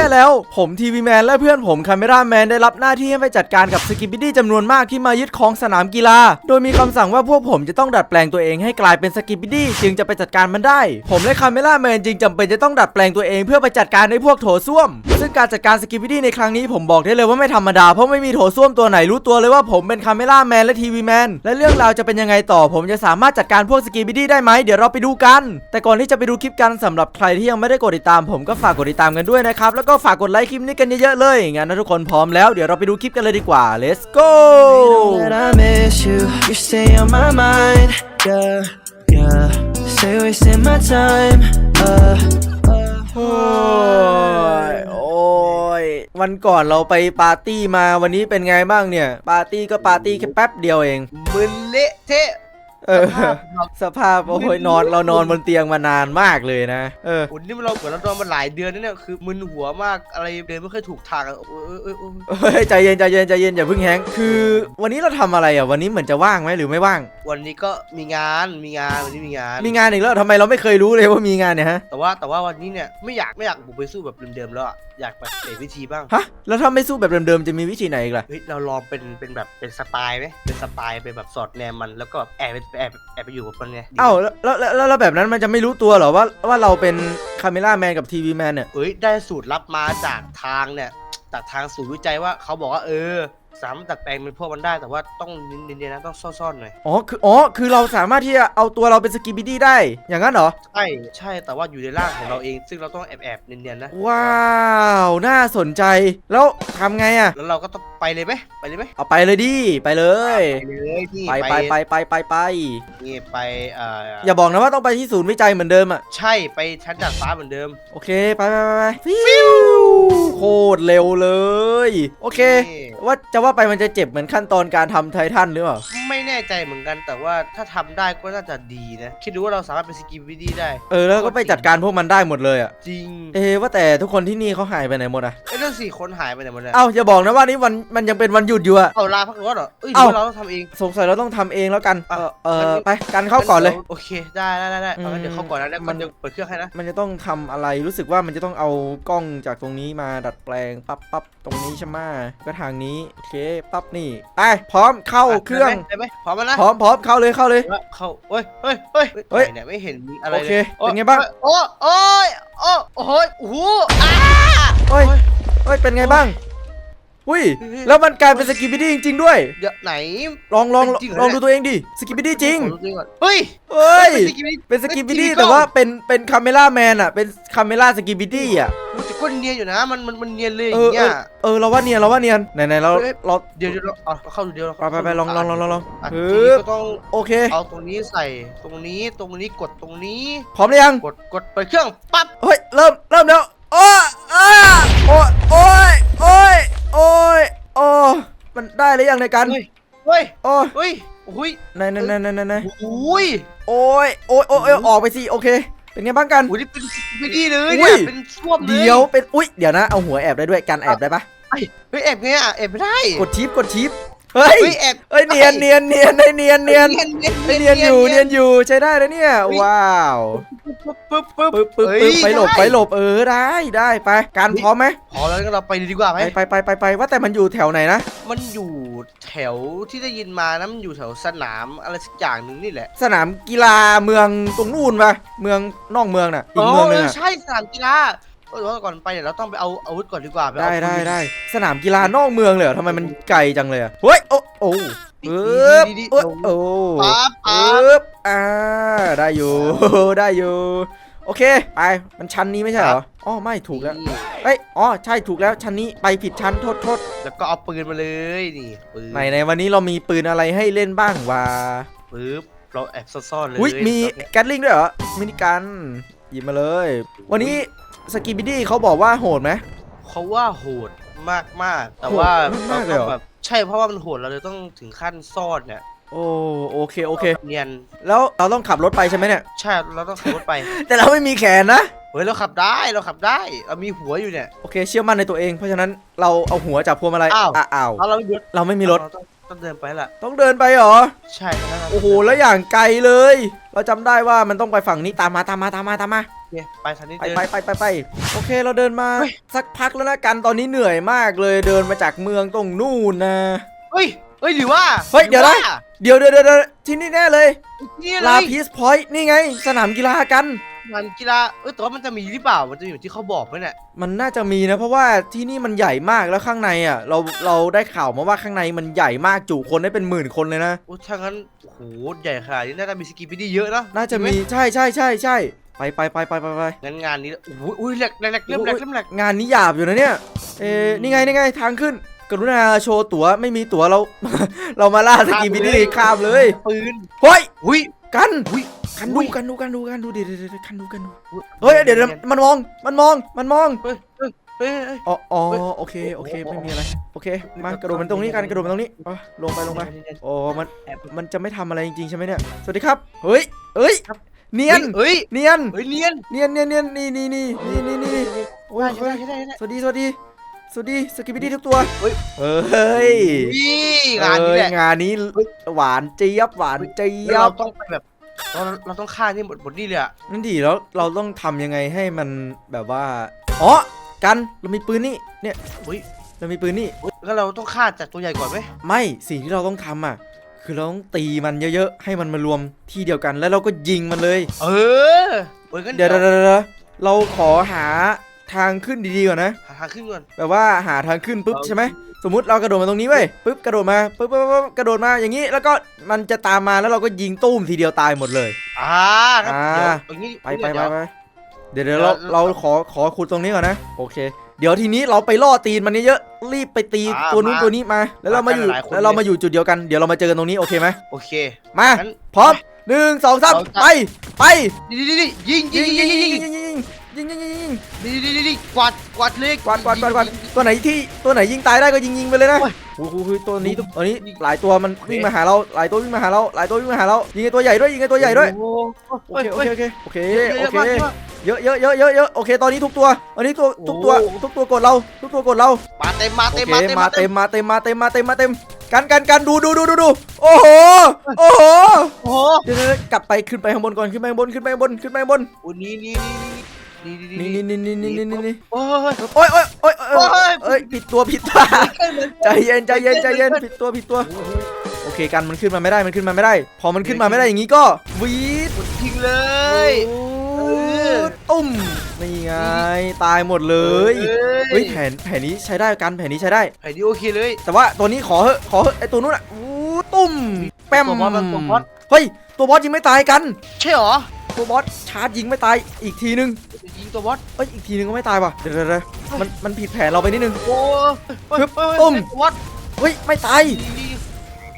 ย่แล้ว ผมทีวีแมนและเพื่อนผมคาเมราแมนได้รับหน้าที่ให้ไปจัดการกับสกิปปิดี้จำนวนมากที่มายึดครองสนามกีฬา โดยมีคำสั่งว่าพวกผมจะต้องดัดแปลงตัวเองให้กลายเป็นสกิปปิดี้จึงจะไปจัดการมันได้ ผมและคาเมราแมนจึงจำเป็นจะต้องดัดแปลงตัวเองเพื่อไปจัดการในพวกโถส้วม ซึ่งการจัดการสกิปปิดี้ในครั้งนี้ผมบอกได้เลยว่าไม่ธรรมดาเพราะไม่มีโถส้วมตัวไหนรู้ตัวเลยว่าผมเป็นคาเมราแมนและทีวีแมนและเรื่องราวจะเป็นยังไงต่อ ผมจะสามารถจัดการพวกสกิปปิดี้ได้ไหมเดี๋ยวเราไปดูกัน แต่ก่อนที่จะไปดูคลิปกันสำหรับใครที่ยังไม่ได้กดติดตามผมก็ฝากกดติดตามกันด้วยนะครับแล้วก็็ฝากกดไลค์คลิปนี้กันเยอะๆเลยงั้นถ้าทุกคนพร้อมแล้วเดี๋ยวเราไปดูคลิปกันเลยดีกว่า let's go Say wasting my time, uh, uh. โอ้ยโอ้ยวันก่อนเราไปปาร์ตี้มาวันนี้เป็นไงบ้างเนี่ย ปาร์ตี้ก็ปาร์ตี้แค่แป๊บเดียวเองมึนเละเทะ เออสภาพครับสภาพโอ้ยนอนเรานอนบนเตียงมานานมากเลยนะ เอออุ่นนี่มันเราเหมือนเรานอนมาหลายเดือนแล้วเนี่ยคือมึนหัวมากอะไรเดินไม่ค่อยถูกทางอะโอ้ยโอ้ยโอ้ยเฮ้ยใจเย็นใจเย็นใจเย็นอย่าเพิ่งแฮงค์คือ วันนี้เราทำอะไรอะวันนี้เหมือนจะว่างไหมหรือไม่ว่าง วันนี้ก็มีงานมีงานวันนี้มีงาน มีงานอีกแล้วทำไมเราไม่เคยรู้เลยว่ามีงานเนี่ยฮะแต่ว่าแต่ว่าวันนี้เนี่ยไม่อยากไม่อยากบุกไปสู้แบบเดิมๆแล้วอะอยากแบบเปลี่ยนวิธีบ้างฮะแล้วถ้าไม่สู้แบบเดิมๆจะมีวิธีไหนอีกล่ะเฮ้ยเราลองเป็นเป็นแบบเป็นสปายไหมเป็นสปายเป็นแบบสอดแนมมันแล้วก็แอบไปแอบแอบไปอยู่กับมันไงดีไหมเอ้าแล้วแล้วแล้วแล้วแบบนั้นมันจะไม่รู้ตัวเหรอว่าว่าเราเป็นคาเมล่าแมนกับทีวีแมนเนี่ย เอ้ยได้สูตรลับมาจากทางเนี่ยจากทางศูนย์วิจัยว่าเขาบอกว่าเออ สามารถดัดแปลงเป็นพวกมันได้แต่ว่าต้องเนียนๆนะต้องซ่อนๆหน่อยอ๋อคืออ๋อคือเราสามารถที่จะเอาตัวเราเป็นสกิบิดี้ได้ อย่างนั้นเหรอ ใช่ใช่แต่ว่าอยู่ในร่างของเราเอง ซึ่งเราต้องแอบแอบๆเนียนๆนะว้าว น่าสนใจ แล้วทำไงอะ แล้วเราก็ต้องไปเลยไหมไปเลยไหมเอาไปเลยดิ ไปเลย ไปเลยนี่ไปไปไปไปไปไป นี่ไปเอ่ออย่าบอกนะว่าต้องไปที่ศูนย์วิจัยเหมือนเดิมอะใช่ไปชั้นดาดฟ้าเหมือนเดิม โอเค ไปไปไปไปฟิวโคตรเร็วเลย โอเค นี่ ว่าจะว่าไปมันจะเจ็บเหมือนขั้นตอนการทำไททันหรือเปล่า ไม่แน่ใจเหมือนกันแต่ว่าถ้าทำได้ก็น่าจะดีนะ คิดดูว่าเราสามารถเป็นสกิปวิดีได้ เออแล้วก็ไปจัดการพวกมันได้หมดเลยอะจริง เอะว่าแต่ทุกคนที่นี่เขาหายไปไหนหมดอะไอ้เรื่องสี่คนหายไปไหนหมดเลยเอ้าอย่าบอกนะว่านี่วันมันยังเป็นวันหยุดอยู่อะเอาลาพักร้อนเหรอเอ้ยหรืเอ้าอว่าเราต้องทำเอง สงสัยเราต้องทำเองแล้วกัน เออเอองั้นไปกันเข้าก่อนเลย โอเคได้ได้ได้ได้เอางั้นอืมเดี๋ยวเข้าก่อนนะแล้วมัมันนจะเปิดเครื่องให้นะ มันจะต้องทำอะไรรู้สึกว่ามันจะต้องเอากล้องจากตรงนี้มาดัดแปลงปั๊บปั๊บตรงนี้ใช่ไหมก็ทางนี้โอเคปั๊บนี่ไปพร้อมเข้าเครื่องได้ไหมพร้อมแล้วนะพร้อมพร้อมเข้าเลยเข้าเลยว่าเข้าเฮ้ยเฮ้ยเฮ้ยเฮ้ยไหนเนี่ยไม่เห็นมีอะไรโอเคลยเป็นไงบ้างโอ้โอ้ยโอ้โอ้ยโอ้โหอ้าเฮ้ยเฮ้ยเป็นไงบ้างอุ้ยแล้วมันกลายเป็นสกิปปิดี้จริงๆด้วยเดี๋ยวไหนลองลองเป็นจริงเหรอลองเนี่ดูยตัวเองดิสกิปปิดี้จริงขอดูก่อนเฮ้ยเฮ้ยเป็นสกิปปี้เป็นสกิปปิดี้เป็นจริงแต่ว่าเป็นเป็นคาเมล่าแมนอะเป็นคาเมล่าสกิปปิดี้อะมันจะ ก้นเนียนอยู่นะ มันมันมันเนียนเลยอเอย่างอเอเงี้ยอเออเราว่าเนียนเราว่าเนียนไหนไหนเราเฮ้ยเราเดี๋ยวเดี๋ยวเราเอาเข้าดูเดี๋ยวเราไปไปไปลองลองลองลองลองอะฮึทีนี้บก็ต้องโอเค เอาตรงนี้ใส่ตรงนี้ตรงนี้กดตรงนี้ พร้อมหรือยัง กดกดเปิดเครื่องปั๊บเฮ้ย เริ่ม เริ่มแล้ว โอ้อ้าโอ้ยโอ้ย โอ้ย โอ้ย โอ้ มันได้หรือยังในการ เฮ้ยเฮ้ยโอ้ยเฮ้ยโอ้ยไหนไหนไหนไหนไหนไหนโอ้ยโอ้ย โอ้ยโอ้ยโอ้ยออกไปสิ โอเค เป็นไงบ้างกันโอ้ยนี่เป็นวิธีเลยอุ้เนี่ย ย เป็นส้วมเลยเดี๋ยวเป็น อุ้ยเดี๋ยวนะ เอาหัวแอบได้ด้วยการแอบได้ปะเฮ้ยเฮ้ยแอบไงอะแอบไม่ได้ กดชิปกดชิป เฮ้ยเฮ้ยแอบเฮ้ยเนียนเนียนเนียนเฮ้ยเนียนเนียนเนียนเนียนเฮ้ยเนียนอยู่เนียนอยู่ใช้ได้นะเนี่ยว้าวปึ๊บปึ๊บปึ๊บปึ๊บปึ๊บเฮ้ยปึ๊บไปหลบได้ ไปหลบเออได้ได้ไปการพร้อมไหมพอแล้วงั้นเราไปดีกว่าไหมไปไปไปไปไปว่าแต่มันอยู่แถวไหนนะ มันอยู่แถวที่ได้ยินมานะมันอยู่แถวสนามอะไรสักอย่างหนึ่งนี่แหละสนามกีฬาเมืองตรงนู่นปะเมืองนอกเมืองน่ะอีกเมืองหนึงเอออะใช่สนามกีฬา เออแต่ว่าก่อนไปเนี่ยเราต้องไปเอาอาวุธก่อนดีกว่าปได้เอาได้ปืน ได้สนามกีฬานอกเมืองเลยเหรอทำไมมันไกลจังเลยอะเฮ้ยโอ้โอ้ปึ๊บดีๆๆเอ้ยโอ้ปั๊บปั๊บปึ๊บอ่าได้อยู่ ได้อยู่ โอเคไปมันชั้นนี้ไม่ใช่เหรออ๋อไม่ถูกแล้วนี่เอ้ยอ๋อใช่ถูกแล้วชั้นนี้ไปผิดชั้นโทษโทษแล้วก็เอาปืนมาเลยนี่ปืนไหนในวันนี้เรามีปืนอะไรให้เล่นบ้างวะปึ๊บเราแอบซ่อนๆเลยอุ้ยมีแกตลิงด้วยเหรอมินิกันหยิบมาเลย วันนี้ สกิบิดี้เขาบอกว่าโหดไหม เขาว่าโหดมากมากๆแต่โหดว่ามากๆเลยเหรอราต้องแบบใช่เพราะว่ามันโหดเราเลยต้องถึงขั้นซ่อนเนี่ยโอ้โอเคโอเค เนียนแล้วเราต้องขับรถไปใช่ไหมเนี่ย ใช่เราต้องขับรถไป แต่เราไม่มีแขนนะ เฮ้ยเราขับได้เราขับได้เรามีหัวอยู่เนี่ย โอเค เชื่อมั่นในตัวเอง เพราะฉะนั้นเราเอาหัวจับพวงมาลัยอ้าวะอ้าว เอาเราไม่มีรถเราไม่มีรถ เราต้องต้องเดินไปละต้องเดินไปเหรอ ใช่ครับโอ้โห แล้วอย่างไกลเลย เราจำได้ว่ามันต้องไปฝั่งนี้ ตามมาตามมาตามมาตามมา เคไปทางนี้ไปเดิน ไปไปไปไปโอเคเราเดินมาเฮ้ย สักพักแล้วนะกันตอนนี้เหนื่อยมากเลยเดินมาจากเมืองตรงนู่นนะ เฮ้ยเฮ้ยหรือว่าเฮ้ยเดี๋ยวนะ เดี๋ยวเดี๋ยวเดี๋ยวเดี๋ยวที่นี่แน่เลยนี่เลลาย พีสพอยต์นี่ไง สนามกีฬากัน งานกีฬาเออแต่ว่ามันจะมีหรือเปล่า มันจะอยู่ที่เขาบอกไหมเนี่ยมันน่าจะมีนะ เพราะว่าที่นี่มันใหญ่มากแล้วข้างในอะเราเราได้ข่าวมาว่าข้างในมันใหญ่มากจุคนได้เป็นหมื่นคนเลยนะ โอ้ถ้างั้นโอ้โหใหญ่ขนาดนี้น่าจะมีสกีบิดี้เยอะเนอะน่าจะมีใช่ใช่ใช่ใช่ ไปไปไปไปไปไปงั้นงานนี้โอ้โหอุ้ยแหลกแหลกแหลกเริ่มแหลกเริ่มแหลกงานนี้หยาบอยู่นะเนี่ยเอ๊ะนี่ไงนี่ไงทางขึ้น กรุณาโชว์ตั๋วไม่มีตั๋วเรา เรามาล่าสกีบิดี้ข้ามเลยปืนเฮ้ยอุ้ยกันอุ้ยกันอุ้ดูยกันดูกันดูกันดูเดี๋ยวเดี๋ยวเดี๋ยวกันดูกันดูอุ๊ยเฮ้ยเดี๋ยวเดี๋ยวมันมองมันมองมันมองเฮ้ยเฮ้ยเฮ้ยเฮ้ยอ๋ออ๋อเฮ้ยโอเคโอเคโอ้โหไม่มีอะไรโอเคมากระโดดมันตรงนี้กันกระโดดมันตรงนี้อ๋อลงไปลงไปโอ้มันแอบมันจะไม่ทำอะไรจริงๆใช่ไหมเนี่ยสวัสดีครับเฮ้ยเอ้ย เนียน เฮ้ยเนียน เฮ้ยเนียนเนียนเนียนเนียนนี่นี่นี่นี่นี่นี่โอ้ยใช่ได้ใช่ได้ใช่ได้สวัสดีสวัสดีสวัสดีสกิปปี้ทุกตัว เฮ้ยเฮ้ยนี่งานนี้แหละเอ้ยงานนี้เฮ้ยหวานเจี๊ยบหวานเจี๊ยแล้วเราบต้องไปแบบเราเราต้องฆ่านี่หมดหมดนี่เลยอะนั่นดีแล้วเราต้องทำยังไงให้มันแบบว่าอ๋อกันเรามีปืนนี่เนี่ยอุ้ยเรามีปืนนี่อุ๊ยงั้นเราต้องฆ่าจากตัวใหญ่ก่อนไหมไม่สิ่งที่เราต้องทำอะ คือเราต้องตีมันเยอะๆ ให้มันมารวมที่เดียวกันแล้วเราก็ยิงมันเลย เออเฮ้ยงั้นเดี๋เดี๋ยยววเดี๋ยวเดี๋ยวเราขอหาทางขึ้นดีๆก่อนนะ หาทางขึ้นก่อนแบบว่าหาทางขึ้นปุ๊บเอาใช่ไหมสมมติเรากระโดดมาตรงนี้เว้ยปุ๊บกระโดดมาปุ๊บปุ๊บปุ๊บกระโดดมาอย่างนี้ แล้วก็มันจะตามมาแล้วเราก็ยิงตุ้มทีเดียวตายหมดเลย อ่างั้นอ่าเดี๋ยวอย่างนี้ไปไปเดี๋ไปยวไปเดี๋ยวเดี๋ยวเราเดี๋ยวเราขอขอขุดตรงนี้ก่อนนะโอเค เดี๋ยวทีนี้เราไปล่อตีนมันเยอะๆรีบไปตีอ่าตัวนู้นมาตัวนี้มา แล้วเรามาอยู่หลายคน แล้วเราเลยมาอยู่จุดเดียวกันเดี๋ยวเรามาเจอกันตรงนี้โอเคไหมโอเค มางั้นพร้อมหนึ่งสองสามสองสาม ไปไปนี่นี่นี่ยิงยิยิงงยิยิงงยิยิงงยิงยิงยิงยิงยิงยิงยิงนี่นี่นี่นี่กวาดกวาดเลยกวาดกวาดกวาดกวาดตัวไหนที่ตัวไหนยิงตายได้ก็ยิงยิงไปเลยนะโอ้ยโอ้โหตัวนี้ตัวนี้หลายตัวมันวิ่งมาหาเราหลายตัววิ่งมาหาเราหลายตัววิ่งมาหาเรายิงไอ้ตัวใหญ่ด้วยยิงไอ้ตัวใหญ่ด้วยโอ้โหโอเคโอฮ้ยเคโอเคโอเคเยอะโอเยอะเคมากเยอะมาก เยอะเยอะเยอะเยอะเยอะโอเค ตอนนี้ทุกตัวอันนี้ตัวทุกตัวโอ้ทุกตัวกดเรา ทุกตัวกดเรามาเต็มมาโอเต็มเคมาเต็มมามาเต็เต็มมมาเต็มมาเต็มมาเต็มมาเต็มกันกันกันดูดูดูดูดูโอ้โหโอ้โหโอ้โหเดี๋ยวเดี๋ยวเดี๋ยวกลับไปขึ้นไปข้างบนก่อนขึ้นไปข้างบนขึ้นไปข้างบนขึ้นไปข้างบนโอ้นี่นี่นี่นี่นี่นี่นี่นี่นี่นี่นี่โอ้ย โอ้ยโอ้ยโอ้ยโอ้ยโอ้ย เอ้ยผิดตัวผิดตัวใจเย็นใจเย็นใจเย็นผิดตัวผิดตัวโอเคกันมันขึ้นมาไม่ได้มันขึ้นมาไม่ได้ พอมันขึ้นมาไม่ได้อย่างนี้ก็วีดทิ้งเลยโอ้ ตุ้มนี่ไงตายหมดเลยเฮ้ยแผนแผนนี้ใช้ได้กันแผนนี้ใช้ได้ ไอ้นี่โอเคเลย แต่ว่าตัวนี้ขอเหอะขอเหอะไอตัวนู้นอะอู้ตุ้มแป้มตัวบอสมันตัวบอส เฮ้ยตัวบอสยิงไม่ตายกัน ใช่หรอตัวบอสชาร์จยิงไม่ตายอีกทีนึงยิงตัวบอสเอ้ยอีกทีนึงก็ไม่ตายว่ะเดี๋ยวเดี๋ยวเดี๋ยวมันมันผิดแผนเราไปนิดนึง โอ้ฮึบตุ้ม ตัวบอสเฮ้ยไม่ตายนี่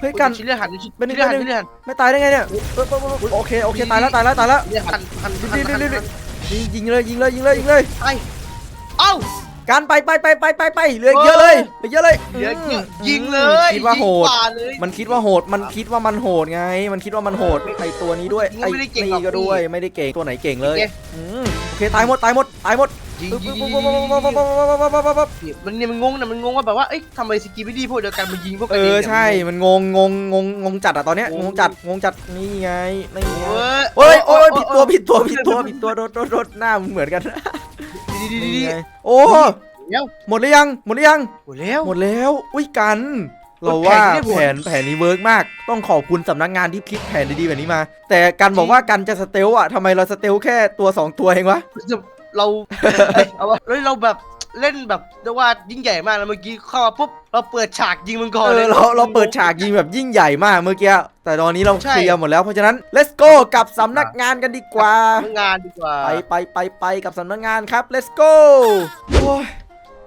เฮ้ยกัน ชิ้นเลือดหันชิ้นเป็นนิดเลือดหันนึงชิ้นเลือดหันไม่ตายได้ไงเนี่ยเออเออเออเออโอเคโอเคตายแล้วตายแล้วตายแล้วเลือดหันหันรีบหันรีบหันรีบรีบ ยิงยิงเลยยิงเลยยิงเลยยิงเลย ไป เอ้า การไปไปไปไปไปไปเหลืออีกเยอะเลยเหลือเยอะเลยเดี๋ยวอืมยิงเลยคิดว่าโหด ยิงกเลยมันคิดว่าโหด มันคิดว่ามันโหดไง มันคิดว่ามันโหดไอตัวนี้ด้วยจริงๆไอไม่ได้เก่งหรอกนี่ก็ด้วยไม่ได้เก่งตัวไหนเก่งเลยโอเคอืมโอเคตายหมดตายหมดตายหมดยิงปึ๊บยิปึ๊งบยิปึ๊งบปึ๊บปึ๊บปึ๊บปึ๊บปึ๊บปึ๊บปึ๊บมันเนี่ยมันงงนะมันงงว่าแบบว่าเอ้ยทำไมสกีไม่ดีพวกเดียวกันมายิงพวกกัเอนงอนี่ยใช่มันงงงงงงงงจัดอะตอนเนี้ยงงจัดงงจัดนี่ไงนี่ไงเว้ยโอ้ยโอ้ยผิดตัวผิดตัวผิดตัวผิดตัวโดดโดดโดดหน้ามันเหมือนกัน ดีดีดีนี่ดีไงโอ้เดี๋ยว หมดหรือยังหมดหรือยัง หมดแล้ว หมดแล้ว อุ้ยกัน เราว่าแผนนี้ได้ผลแผนแผนนี้เวิร์กมาก ต้องขอบคุณสำนักงานที่คิดแผนดีๆแบบนี้มา แต่กันบอกว่ากันจะสเตลอะทำไมเราสเตลแค่ตัว 2 ตัวเองวะ เรา เอาวะเฮ้ยเราแบบเล่นแบบเรียกว่ายิ่งใหญ่มากแล้วเมื่อกี้เข้ามาปุ๊บ เราเปิดฉากยิงมันก่อนเอเลอยเราเราเปิดฉากยิงแบบยิ่งใหญ่มากเมื่อกี้ แต่ตอนนี้เราใช่เคลียร์หมดแล้วเพราะฉะนั้น let's go กับสำนักงานกันดีกว่าทำงานดีกว่าไปไปไปไปกับสำนักงานครับ let's go โอ้ย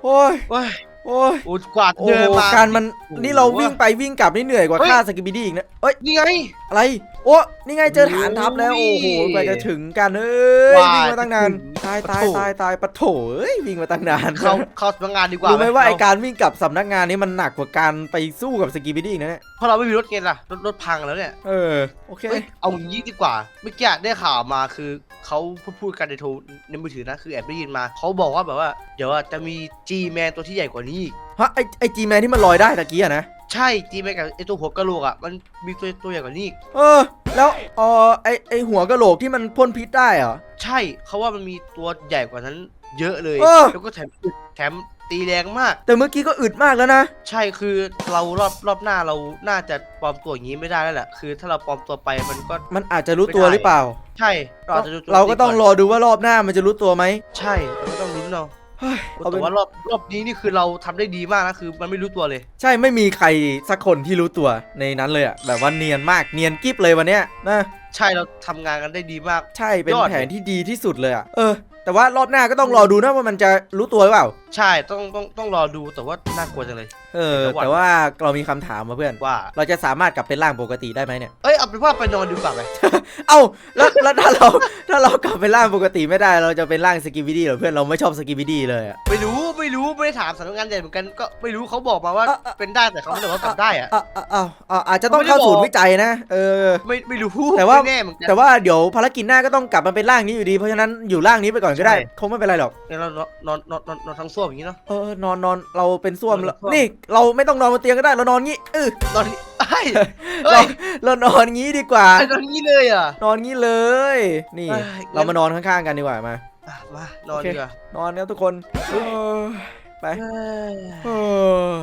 โอ้ยโอ้ยโอ้ยโอ้ยกวาดโอ้เดินมาการมันโอ้โหนี่เราวิ่งไปวิ่งกลับนี่เหนื่อยกว่าเฮ้ยฆ่าสกิบิดี้อีกนะเอ้ยนี่ไงอะไร โอ้นี่ไงเจอฐานทัพแล้ว โอ้โอ้ยโหกว่าจะถึงกันเอ้ยกว่าวิ่งมาตั้งนานจะถึงตายตายปะโถตายตายปะโถเอ้ยวิ่งมาตั้งนานเข้าเข้าสำนักงานดีกว่ารู้ไหมว่าไอเการวิ่งกลับสำนักงานนี้มันหนักกว่าการไปสู้กับสกีบิดี้อีกนะเนี่ยเพราะเราไม่มีรถไงล่ะรถรถพังแล้วเนี่ย เออ โอเคเฮ้ยเอาอย่างนี้ดีกว่า เมื่อกี้ได้ข่าวมาคือเขาพูดพูดกันในโทรในมือถือนะคือแอบได้ยินมา เขาบอกว่าแบบว่า เดี๋ยวจะมี G Man ตัวที่ใหญ่กว่านี้อีกฮะไอไอจีแมนที่มันลอยได้ตะกี้อะนะ ใช่ G Man กับไอตัวหัวกะโหลกอะมันมีตัวตัวใหญ่กว่านี้อีกเออ แล้วเออไอไอหัวกะโหลกที่มันพ่นพิษได้เหรอ ใช่เขาว่ามันมีตัวใหญ่กว่านั้น เยอะเลย เออ แล้วก็แถมอึดแถมตีแรงมาก แต่เมื่อกี้ก็อึดมากแล้วนะ ใช่คือเรารอบรอบหน้าเราน่าจะปลอมตัวอย่างนี้ไม่ได้แล้วแหละคือ ถ้าเราปลอมตัวไปมันก็ มันอาจจะรู้ตัวไม่ได้หรือเปล่า ใช่เราอาจจะดูตัวเราก็ต้องนี้รอดูว่ารอบหน้ามันจะรู้ตัวไหม ใช่เราก็ต้องลุ้นเอา เฮ้ยเอาเป็แต่นว่ารอบรอบนี้นี่คือเราทำได้ดีมากนะคือ มันไม่รู้ตัวเลย ใช่ไม่มีใครสักคนที่รู้ตัวในนั้นเลยอะแบบว่าเนียนมากเนียนกิ๊บเลยวันเนี้ยนะใช่เราทำงานกันได้ดีมาก ใช่เป็นยอด แผนที่ดีที่สุดเลยอะเออ แต่ว่ารอบหน้าก็ต้องรอดูนะว่ามันจะรู้ตัวหรือเปล่า ใช่ต้องต้องต้องรอดูแต่ว่าน่ากลัวจังเลย เออเดี๋ยวก่อนแต่ว่าเรามีคำถามมาเพื่อน ว่า เราจะสามารถกลับเป็นร่างปกติได้ไหมเนี่ย เอ้ยเอาเป็นว่าไปนอนดีกว่าไหมเอ้าแล้วแล้วถ้าเราถ้าเรากลับเป็นร่างปกติไม่ได้ เราจะเป็นร่างสกิบิดี้เหรอเพื่อนเราไม่ชอบสกิบิดี้เลยอะไม่รู้ไม่รู้ไม่ได้ถามสำนักงานใหญ่เหมือนกันก็ไม่รู้เขาบอกมาว่าอะอะเป็นได้แต่เขาไม่ได้บอกว่ากลับได้อะ อะอะอะอะอาจจะต้องเข้าศูนย์วิจัยนะ เออ ไม่ไม่รู้แต่ว่า ไม่แน่เหมือนกัน แต่ว่าเดี๋ยวภารกิจหน้าก็ต้องกลับมาเป็นร่างนี้อยู่ดี เพราะฉะนั้นอยู่ร่างนี้ไปก่อนก็ได้ ใช่ คงไม่เป็นไรหรอกงั้นเรานอนนอนนอนนอนทั้งส้วมอย่างนี้เนาะ เออนอนนอนเราเป็นส้วมนอนแล้วส้วม นี่เราไม่ต้องนอนบนเตียงก็ได้ เรานอนงี้เออนอนนี่เฮ้ยเราเฮ้ยเรานอนงี้ดีกว่านอนนี่เลยอะ นอนงี้เลย นี่ เอ้ย เรามานอนข้างๆกันดีกว่ามา อะมานอนโอเค ดีกว่านอนครับทุกคนเออไปเอ้ย เออ